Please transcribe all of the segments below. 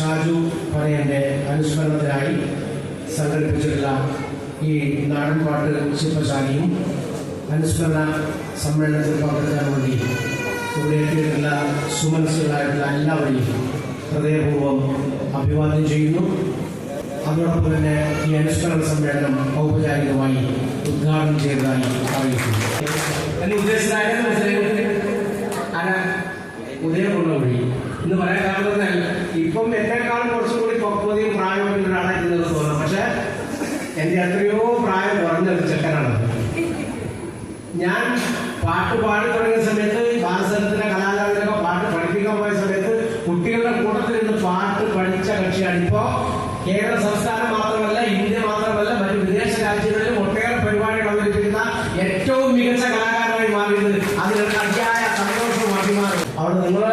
ഷാജു പറയന്റെ അനുസ്മരണത്തിനായി സംഘടിപ്പിച്ചിട്ടുള്ള ഈ നാടൻപാട്ട് ശില്പശാലയും അനുസ്മരണ സമ്മേളനത്തിൽ പങ്കെടുക്കാൻ വേണ്ടി ഇവിടെ എത്തിയിട്ടുള്ള സുമനസ്സുകളായിട്ടുള്ള എല്ലാവരെയും ഹൃദയപൂർവം അഭിവാദ്യം ചെയ്യുന്നു. അതോടൊപ്പം തന്നെ ഈ അനുസ്മരണ സമ്മേളനം ഔപചാരികമായി ഉദ്ഘാടനം ചെയ്തതായി അറിയിക്കുന്നു. എന്നെ ഉദ്ദേശിച്ചായിരുന്നു മനസ്സിലായി. ഉദയം എന്ന് പറയാൻ കാരണം എന്നാൽ ഇപ്പം എന്നെക്കാളും കുറച്ചും കൂടി പക്വതയും പ്രായമുള്ള ഒരാളെ ഇന്ന് തോന്നുന്നു പക്ഷെ എന്റെ എത്രയോ പ്രായം കുറഞ്ഞൊരു ചെക്കനാണ്. ഞാൻ പാട്ട് പാടി തുടങ്ങിയ സമയത്ത് ബാലസരത്തിലെ കലാകാരനൊക്കെ പാട്ട് പഠിപ്പിക്കാൻ പോയ സമയത്ത് കുട്ടികളുടെ കൂട്ടത്തിൽ നിന്ന് പാട്ട് പഠിച്ച കക്ഷിയാണ്. ഇപ്പോ കേരള സംസ്ഥാനം മാത്രമല്ല ഇന്ത്യ മാത്രമല്ല മറ്റു വിദേശ രാജ്യങ്ങളിലും ഒട്ടേറെ പരിപാടികൾ അവതരിപ്പിക്കുന്ന ഏറ്റവും മികച്ച കലാകാരനായി മാറിയത് അതിനുള്ള അതിയായ സന്തോഷവും അഭിമാനവും. അവിടെ നിങ്ങളെ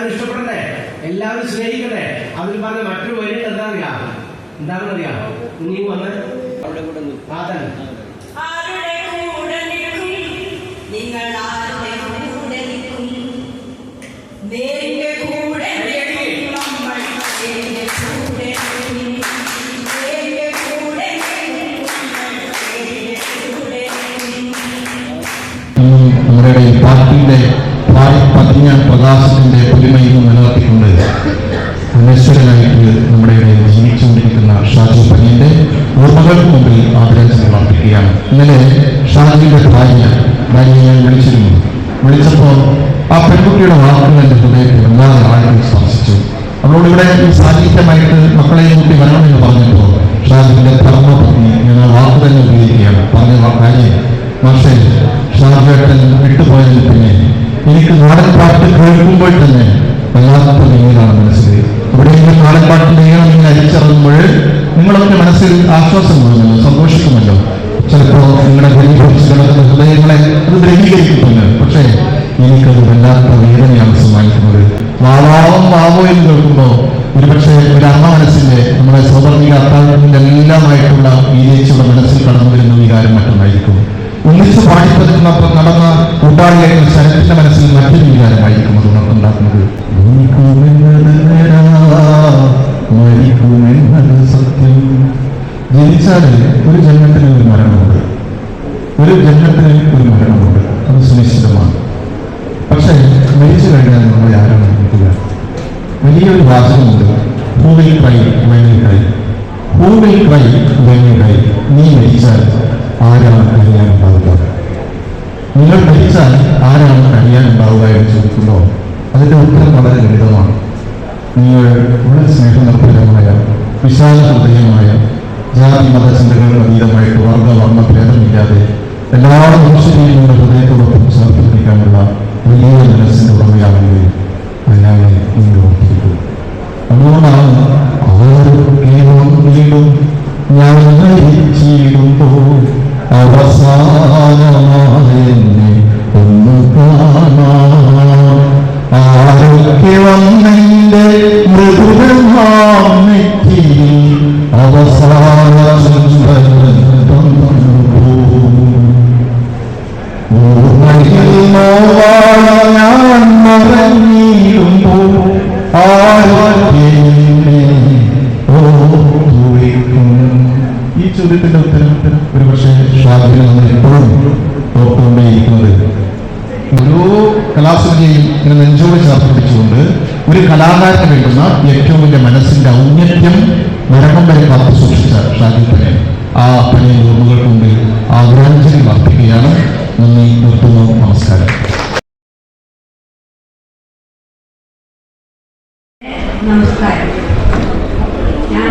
എല്ലാവരും ഇഷ്ടപ്പെടണ്ടേ? എല്ലാവരും സ്നേഹിക്കട്ടെ? അതിൽ പറഞ്ഞ മറ്റൊരു വരി എന്താ എന്താണെന്നറിയാം? എന്താണെന്നറിയാ നീ വന്ന് ആരുടെ കൂടെ നിങ്ങൾ ആരുടെ കൂടെ നേരിന്റെ കൂടെ നിൽക്കും നമ്മൾ നേരിന്റെ കൂടെ നിൽക്കും നേരിന്റെ കൂടെ നിൽക്കും നമ്മൾ നിൽക്കും നമ്മുടെ ഈ പാർട്ടിയുടെ ഭാരി പതിഞ്ഞ പ്രകാശത്തിന്റെ പുലിമയും നിലനിർത്തിക്കൊണ്ട് അനശ്വരനായിട്ട് നമ്മുടെ ജീവിച്ചുകൊണ്ടിരിക്കുന്ന ഷാജി പനിയന്റെ ഓർമ്മകൾക്ക് മുമ്പിൽ ആദരാഞ്ജലികൾ അർപ്പിക്കുകയാണ്. ഇന്നലെ ഷാജിയുടെ ഭാര്യ ഭാര്യയെ ഞാൻ വിളിച്ചിരുന്നു. വിളിച്ചപ്പോൾ ആ പെൺകുട്ടിയുടെ വാക്കുകൾ എന്റെ ഹൃദയത്തിൽ വല്ലാതെ ആളുകൾ സ്പർശിച്ചു. അവളോട് ഇവിടെ ഈ സാന്നിധ്യമായിട്ട് മക്കളെയും കൂട്ടി വരണമെന്ന് പറഞ്ഞപ്പോൾ ഷാജിന്റെ ധർമ്മപത്നി എന്ന വാക്ക് തന്നെ ഉപയോഗിക്കുകയാണ്. പറഞ്ഞ കാര്യം പക്ഷേ ഷാജേട്ടൻ വിട്ടുപോയതിന് പിന്നെ എനിക്ക് നാടൻ പാട്ട് കേൾക്കുമ്പോൾ തന്നെ വല്ലാത്ത നീങ്ങലാണ് മനസ്സിൽ. എവിടെയെങ്കിലും നാടൻ പാട്ടിന്റെ ഈണം ഇങ്ങനെ അരിച്ചിറങ്ങുമ്പോൾ നിങ്ങളൊക്കെ മനസ്സിൽ ആശ്വാസം തോന്നുമല്ലോ സന്തോഷിക്കുമല്ലോ ചിലപ്പോൾ നിങ്ങളുടെ കിടക്കുന്ന ഹൃദയങ്ങളെ അത് ദ്രവീകരിക്കുന്നുണ്ട് പക്ഷേ എനിക്കത് വല്ലാത്ത വേദനയാണ് സമ്മാനിക്കുന്നത്. വാവാവും വാവോ എന്ന് കേൾക്കുമ്പോൾ ഒരുപക്ഷെ ഒരു അമ്മ മനസ്സിന്റെ നമ്മുടെ സൗവർണിക അത്താഴത്തിന്റെ എല്ലാമായിട്ടുള്ള ഈ മനസ്സിൽ കടന്നു വരുന്ന വികാരം മറ്റൊന്നായിരിക്കും. ഒന്നിച്ച് പാടിപ്പതുക്കുന്ന നടന്ന കൂട്ടാളിലേക്ക് ശരത്തിന്റെ മനസ്സിൽ മറ്റൊരു വികാരമായിരിക്കും അത് ഉണർന്നുണ്ടാക്കുന്നത്. സത്യം ജനിച്ചാൽ ഒരു ജന്മത്തിന് ഒരു മരണമുണ്ട്. ഒരു ജന്മത്തിന് ഒരു മരണമുണ്ട്. അത് സുനിശ്ചിതമാണ്. പക്ഷേ മരിച്ചു കഴിഞ്ഞാൽ നമ്മൾ ആരാണ് നിൽക്കുക വലിയൊരു വാചകമുണ്ട്. Who will cry when you'll cry. Who will cry when you'll cry. നീ മരിച്ചാൽ ആരാണ് കഴിയാനുണ്ടാവുക നിങ്ങൾ മരിച്ചാൽ ആരാണ് കഴിയാനുണ്ടാവുക എന്ന് ചോദിക്കുമ്പോൾ അതിന്റെ ഉത്തരം വളരെ ലളിതമാണ്. നിങ്ങൾ വളരെ സ്നേഹനിർഭരമായ വിശാല ഹൃദയമായ ജാതി മത മതചിന്തകൾക്ക് അതീതമായിട്ട് വർഗ വർണ ഭേദമില്ലാതെ എല്ലാ മനുഷ്യരെയും നിങ്ങളുടെ ഹൃദയത്തോടൊപ്പം ചേർത്ത് പിടിക്കാനുള്ള വലിയ മനസ്സിന്റെ ഉടമയാണെങ്കിൽ അയാളെ നിങ്ങൾ ഓർത്തിരിക്കും അതുകൊണ്ടാണ് അവർ കേരളം വീണ്ടും ഞാൻ മരിച്ചിടുമ്പോൾ അവസാനമായി ഒന്ന് കാണാൻ ആരൊക്കെ വന്നെന്റെ മൃദുരമാം ഇങ്ങനെ നെഞ്ചോട് ചേർത്ത് പിടിച്ചുകൊണ്ട് ഒരു കലാകാരന് വേണ്ടുന്ന ഏറ്റവും വലിയ മനസ്സിന്റെ ഔന്നത്യം മരണം വരെ കാത്തു സൂക്ഷിച്ച ഷാജി തന്നെ ആ പനയൻ കൊണ്ട് ആ ആദരാഞ്ജലി വർദ്ധിക്കുകയാണ്. നന്ദി നിർത്തുന്നു നമസ്കാരം. നമസ്കാരം. ഞാൻ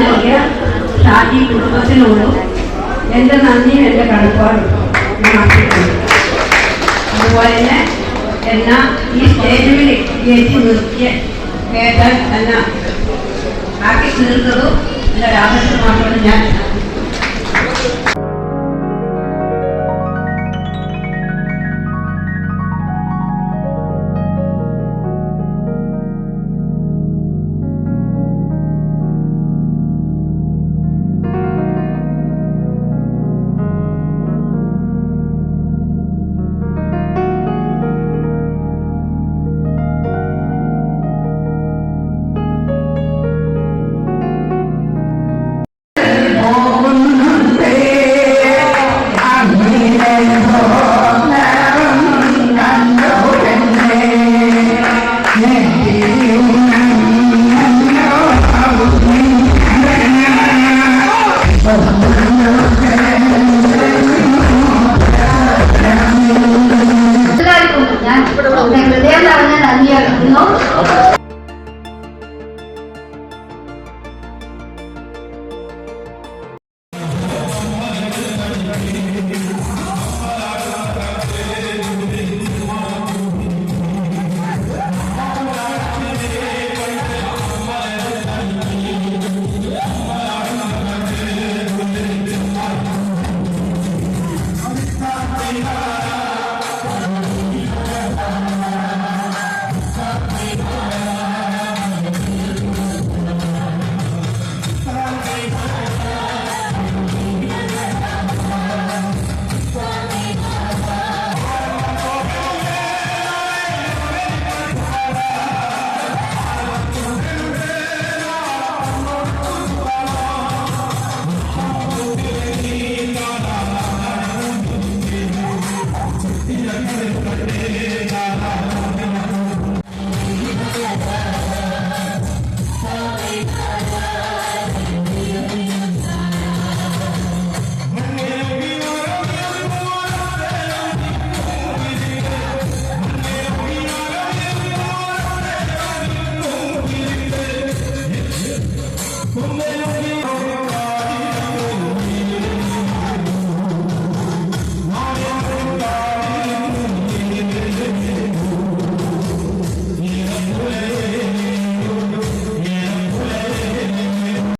നൽകിയ കുടുംബത്തിനോടും എന്റെ നന്ദിയും എന്റെ കടപ്പാടും ഞാൻ അതുപോലെ തന്നെ എന്ന ഈ സ്റ്റേജിൽ കയറ്റി നിർത്തിയ കേട്ടാൽ എന്നെ ആക്കി തീർത്തതും എന്റെ രാമകൃഷ്ണ ഞാൻ